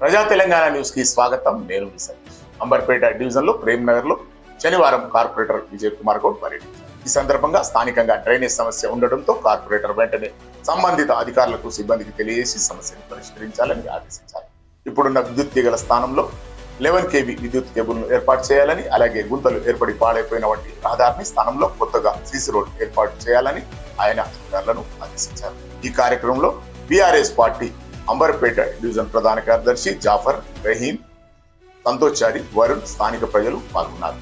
ప్రజా తెలంగాణ న్యూస్కి స్వాగతం. నేను అంబర్పేట డివిజన్లో ప్రేమ్ నగర్లో శనివారం కార్పొరేటర్ విజయ్ కుమార్ గౌడ్ పర్యటించారు. ఈ సందర్భంగా స్థానికంగా డ్రైనేజ్ సమస్య ఉండడంతో కార్పొరేటర్ వెంటనే సంబంధిత అధికారులకు సిబ్బందికి తెలియజేసి సమస్యను పరిష్కరించాలని ఆదేశించారు. ఇప్పుడున్న విద్యుత్ తీగల స్థానంలో లెవెన్ కేబీ విద్యుత్ కేబుల్ను ఏర్పాటు చేయాలని అలాగే గుంతలు ఏర్పడి పాడైపోయిన వంటి రహదారిని స్థానంలో కొత్తగా సీసీ రోడ్ ఏర్పాటు చేయాలని ఆయన అధికారులను ఆదేశించారు. ఈ కార్యక్రమంలో బీఆర్ఎస్ పార్టీ అంబర్పేట డివిజన్ ప్రధాన కార్యదర్శి జాఫర్ రహీం సంతోషారి వరుణ్ స్థానిక ప్రజలు పాల్గొన్నారు.